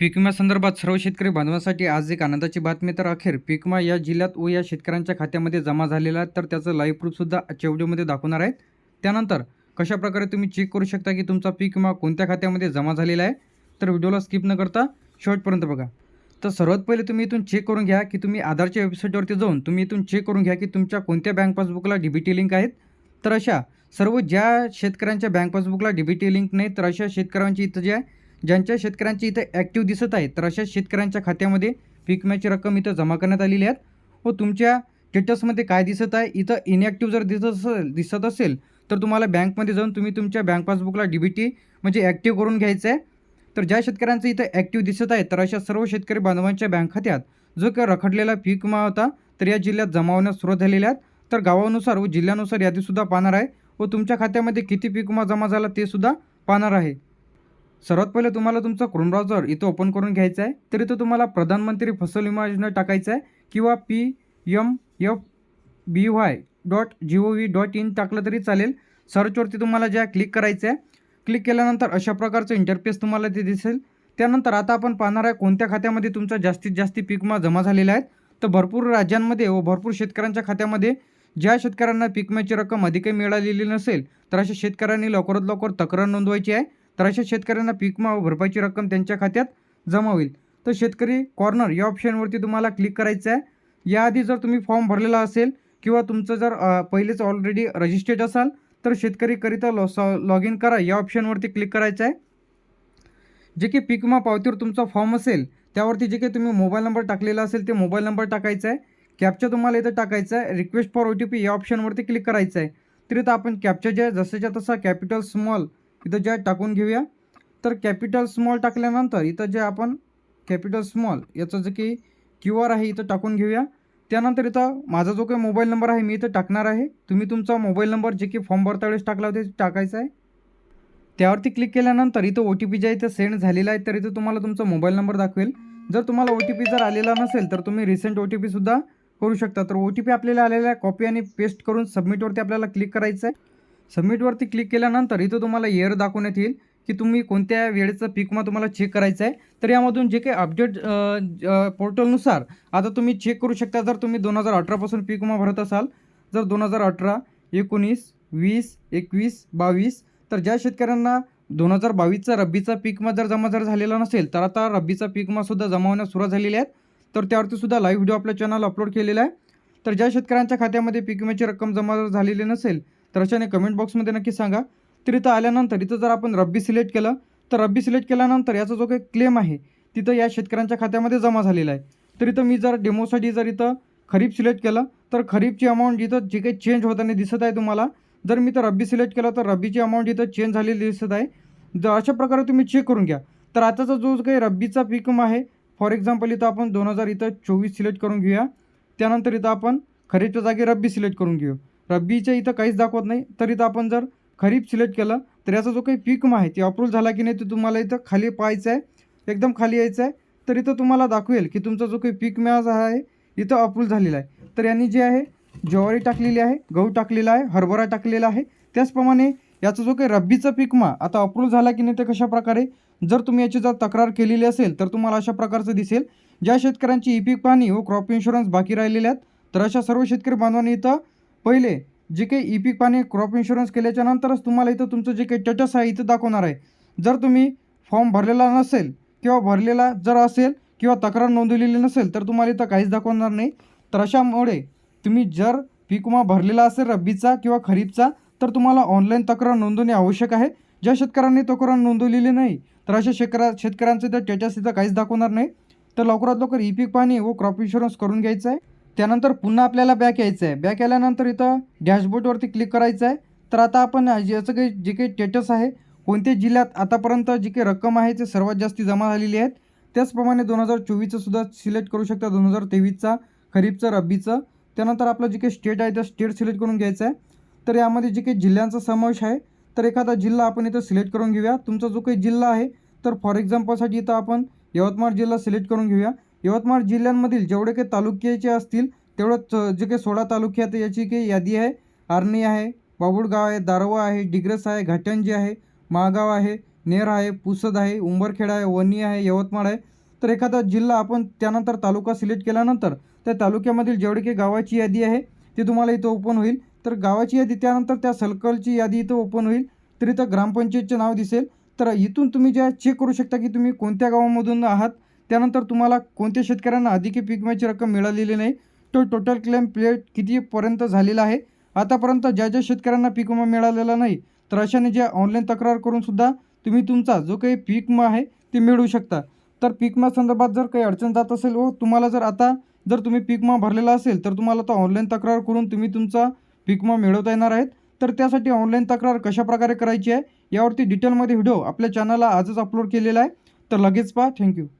पीक विम्यासंदर्भात सर्व शेतकरी बांधवांसाठी आज एक आनंदाची बातमी. तर अखेर पीक विमा या जिल्ह्यात व या शेतकऱ्यांच्या खात्यामध्ये जमा झालेला आहे. तर त्याचं लाईव्ह प्रूफसुद्धा आजच्या व्हिडिओमध्ये दाखवणार आहेत. त्यानंतर कशाप्रकारे तुम्ही चेक करू शकता की तुमचा पीक विमा कोणत्या खात्यामध्ये जमा झालेला आहे? तर व्हिडिओला स्किप न करता शेवटपर्यंत बघा. तर सर्वात पहिले तुम्ही इथून चेक करून घ्या की तुम्ही आधारच्या वेबसाईटवरती जाऊन तुम्ही इथून चेक करून घ्या की तुमच्या कोणत्या बँक पासबुकला डीबीटी बी टी लिंक आहेत. तर अशा सर्व ज्या शेतकऱ्यांच्या बँक पासबुकला डीबीटी टी लिंक नाही तर अशा शेतकऱ्यांची इथं जे आहे ज्यांच्या शेतकऱ्यांची इथं ॲक्टिव्ह दिसत आहे तर अशा शेतकऱ्यांच्या खात्यामध्ये पीक विम्याची रक्कम इथं जमा करण्यात आलेली आहे. व तुमच्या स्टेटसमध्ये काय दिसत आहे? इथं इनॲक्टिव्ह जर दिसत असेल दिसत असेल तर तुम्हाला बँकमध्ये जाऊन तुम्ही तुमच्या बँक पासबुकला डी बी टी म्हणजे ॲक्टिव्ह करून घ्यायचं आहे तर ज्या शेतकऱ्यांचं इथं ॲक्टिव्ह दिसत आहे तर अशा सर्व शेतकरी बांधवांच्या बँक खात्यात जो काही रखडलेला पीक विमा होता तर या जिल्ह्यात जमा होण्यास सुरुवात झालेली आहेत तर गावानुसार व जिल्ह्यानुसार यादीसुद्धा पाहणार आहे. व तुमच्या खात्यामध्ये किती पीक विमा जमा झाला ते सुद्धा पाहणार आहे. सर्वात पहिले तुम्हाला तुमचा क्रोम ब्राउझर इथं ओपन करून घ्यायचा आहे तर इथं तुम्हाला प्रधानमंत्री फसल विमा योजना टाकायचं आहे किंवा P M F B Y dot G O V dot in टाकलं तरी चालेल. सर्चवरती तुम्हाला ज्या क्लिक करायचं आहे क्लिक केल्यानंतर अशा प्रकारचं इंटरफेस तुम्हाला ते दिसेल. त्यानंतर आता आपण पाहणार आहे कोणत्या खात्यामध्ये तुमचा जास्तीत जास्त पीक विमा जमा झालेला आहे. तर भरपूर राज्यांमध्ये व भरपूर शेतकऱ्यांच्या खात्यामध्ये ज्या शेतकऱ्यांना पीक विम्याची रक्कम अधिकही मिळालेली नसेल तर अशा शेतकऱ्यांनी लवकरात लवकर तक्रार नोंदवायची आहे. तर अशा शेतकऱ्यांना पीक विमा व भरपाईची रक्कम त्यांच्या खात्यात जमा होईल. तर शेतकरी कॉर्नर या ऑप्शनवरती तुम्हाला क्लिक करायचं आहे. याआधी जर तुम्ही फॉर्म भरलेला असेल किंवा तुमचं जर पहिलेच ऑलरेडी रजिस्टर्ड असाल तर शेतकरीकरिता लॉ लॉग इन करा. या ऑप्शनवरती क्लिक करायचं आहे. जे की पीक पावतीवर तुमचा फॉर्म असेल त्यावरती जे काही तुम्ही मोबाईल नंबर टाकलेला असेल ते मोबाईल नंबर टाकायचा आहे. कॅपच्या तुम्हाला इथं टाकायचं आहे. Request for O T P या ऑप्शनवरती क्लिक करायचं आहे. तर इथं आपण कॅपच्या जे जसंच्या तसा कॅपिटल स्मॉल इथं जे टाकून घेऊया. तर कॅपिटल स्मॉल टाकल्यानंतर इथं जे आपण कॅपिटल स्मॉल याचं जे की क्यू आर आहे इथं टाकून घेऊया. त्यानंतर इथं माझा जो काही मोबाईल नंबर आहे मी इथं टाकणार आहे. तुम्ही तुमचा मोबाईल नंबर जे की फॉर्म भरता वेळेस टाकला होता ते टाकायचा आहे. त्यावरती क्लिक केल्यानंतर इथं ओ टी पी जे आहे इथं सेंड झालेला आहे तर इथं तुम्हाला तुमचा मोबाईल नंबर दाखवेल. जर तुम्हाला ओ टी पी जर आलेला नसेल तर तुम्ही रिसेंट ओ टी पीसुद्धा करू शकता. तर ओ टी पी आपल्याला आलेला आहे कॉपी आणि पेस्ट करून सबमिटवरती आपल्याला क्लिक करायचं आहे. सबमिटवरती क्लिक केल्यानंतर इथं तुम्हाला एअर दाखवण्यात येईल की तुम्ही कोणत्या वेळेचा पिकमा तुम्हाला चेक करायचं आहे. तर यामधून जे काही अपडेट पोर्टलनुसार आता तुम्ही चेक करू शकता जर तुम्ही दोन हजार अठरापासून पीक विमा भरत असाल. जर दोन हजार अठरा एकोणीस वीस एकवीस बावीस तर ज्या शेतकऱ्यांना दोन हजार बावीसचा रब्बीचा पीकमा जर जमा जर झालेला नसेल तर आता रब्बीचा पीकमासुद्धा जमा होण्यास सुरुवात झालेली आहे. तर त्यावरतीसुद्धा लाईव्ह व्हिडिओ आपल्या चॅनल अपलोड केलेला आहे. तर ज्या शेतकऱ्यांच्या खात्यामध्ये पीक विम्याची रक्कम जमा जर झालेली नसेल तर अशाने कमेंट बॉक्समध्ये नक्की सांगा. तर इथं आल्यानंतर इथं जर आपण रब्बी सिलेक्ट केलं तर रब्बी सिलेक्ट केल्यानंतर याचा जो काही क्लेम आहे तिथं या शेतकऱ्यांच्या खात्यामध्ये जमा झालेला आहे. तर इथं मी जर डेमोसाठी जर इथं खरीप सिलेक्ट केलं तर खरीपची अमाऊंट इथं जे काही चेंज होताना दिसत आहे तुम्हाला जर मी तर रब्बी सिलेक्ट केलं तर रब्बीची अमाऊंट इथं चेंज झालेली दिसत आहे. जर अशा प्रकारे तुम्ही चेक करून घ्या. तर आताचा जो काही रब्बीचा पिकम आहे फॉर एक्झाम्पल इथं आपण दोन हजार इथं चोवीस सिलेक्ट करून घेऊया. त्यानंतर इथं आपण खरीपच्या जागी रब्बी सिलेक्ट करून घेऊ. रब्बीच्या इथं काहीच दाखवत नाही. तर इथं आपण जर खरीप सिलेक्ट केलं तर याचा जो काही पीक विमा आहे ते अप्रूव्ह झाला की नाही ते तुम्हाला इथं खाली पाहायचं आहे. एकदम खाली यायचं आहे. तर इथं तुम्हाला दाखवेल की तुमचा जो काही पीक विमा आहे इथं अप्रूव्ह झालेला आहे. तर यांनी जे आहे ज्वारी टाकलेली आहे गहू टाकलेला आहे हरभरा टाकलेला आहे. त्याचप्रमाणे याचा जो काही रब्बीचा पीक मा आता अप्रूव्ह झाला की नाही ते कशा प्रकारे जर तुम्ही याची जर तक्रार केलेली असेल तर तुम्हाला अशा प्रकारचं दिसेल. ज्या शेतकऱ्यांची ई पीक पाहणी व क्रॉप इन्शुरन्स बाकी राहिलेल्या आहेत तर अशा सर्व शेतकरी बांधवांनी इथं पहिले जे काही ई पीक पाणी क्रॉप इन्शुरन्स केल्याच्या नंतरच तुम्हाला इथं तुमचं जे काही स्टेटस आहे इथं दाखवणार आहे. जर तुम्ही फॉर्म भरलेला नसेल किंवा भरलेला जर असेल किंवा तक्रार नोंदवलेली नसेल तर तुम्हाला इथं काहीच दाखवणार नाही. तर अशामुळे तुम्ही जर पीक विमा भरलेला असेल रब्बीचा किंवा खरीपचा तर तुम्हाला ऑनलाईन तक्रार नोंदवणे आवश्यक आहे. ज्या शेतकऱ्यांनी तक्रार नोंदवलेली नाही तर अशा शेतकऱ्या शेतकऱ्यांचं इथं स्टेटस इथं काहीच दाखवणार नाही. तर लवकरात लवकर ई पीक पाणी व क्रॉप इन्शुरन्स करून घ्यायचं आहे. त्यानंतर पुन्हा आपल्याला बॅक यायचं आहे. बॅक आल्यानंतर इथं डॅशबोर्डवरती क्लिक करायचं आहे. तर आता आपण याचं काही जे काही स्टेटस आहे कोणत्या जिल्ह्यात आतापर्यंत जी काही रक्कम आहे ते सर्वात जास्ती जमा झालेली आहेत. त्याचप्रमाणे दोन हजार चोवीसचंसुद्धा सिलेक्ट करू शकता. दोन हजार तेवीसचा खरीपचं रब्बीचं. त्यानंतर आपलं जे काही स्टेट आहे त्या स्टेट सिलेक्ट करून घ्यायचं आहे. तर यामध्ये जे काही जिल्ह्यांचा समावेश आहे तर एखादा जिल्हा आपण इथं सिलेक्ट करून घेऊया. तुमचा जो काही जिल्हा आहे तर फॉर एक्झाम्पलसाठी इथं आपण यवतमाळ जिल्हा सिलेक्ट करून घेऊया. यवतमाळ जिल्ह्यांमधील जेवढे काही तालुक्याचे असतील तेवढं जे काही सोळा तालुके आहेत याची काही यादी आहे. आर्णी आहे बाबुळगाव आहे दारवा आहे डिग्रस आहे घाटंजी आहे महागाव आहे नेर आहे पुसद आहे उंबरखेड आहे वणी आहे यवतमाळ आहे. तर एखादा जिल्हा आपण त्यानंतर तालुका सिलेक्ट केल्यानंतर त्या तालुक्यामधील जेवढी काही गावाची यादी आहे ती तुम्हाला इथं ओपन होईल. तर गावाची यादी त्यानंतर त्या सर्कलची यादी इथं ओपन होईल. तर इथं ग्रामपंचायतचे नाव दिसेल. तर इथून तुम्ही ज्या चेक करू शकता की तुम्ही कोणत्या गावामधून आहात. त्यानंतर तुम्हाला कोणत्या शेतकऱ्यांना अधिक पीक विम्याची रक्कम मिळालेली नाही? तो टोटल क्लेम प्लेट कितीपर्यंत झालेला आहे? आतापर्यंत ज्या ज्या शेतकऱ्यांना पीक विमा मिळालेला नाही तर अशाने ज्या ऑनलाईन तक्रार करूनसुद्धा तुम्ही तुमचा जो काही पीक विमा आहे ते मिळवू शकता. तर पीक विमा संदर्भात जर काही अडचण जात असेल व तुम्हाला जर आता जर तुम्ही पीक विमा भरलेला असेल तर तुम्हाला तो ऑनलाईन तक्रार करून तुम्ही तुमचा पीक विमा मिळवता येणार आहेत. तर त्यासाठी ऑनलाईन तक्रार कशाप्रकारे करायची आहे यावरती डिटेलमध्ये व्हिडिओ आपल्या चॅनलला आजच अपलोड केलेला आहे. तर लगेच पहा. थँक्यू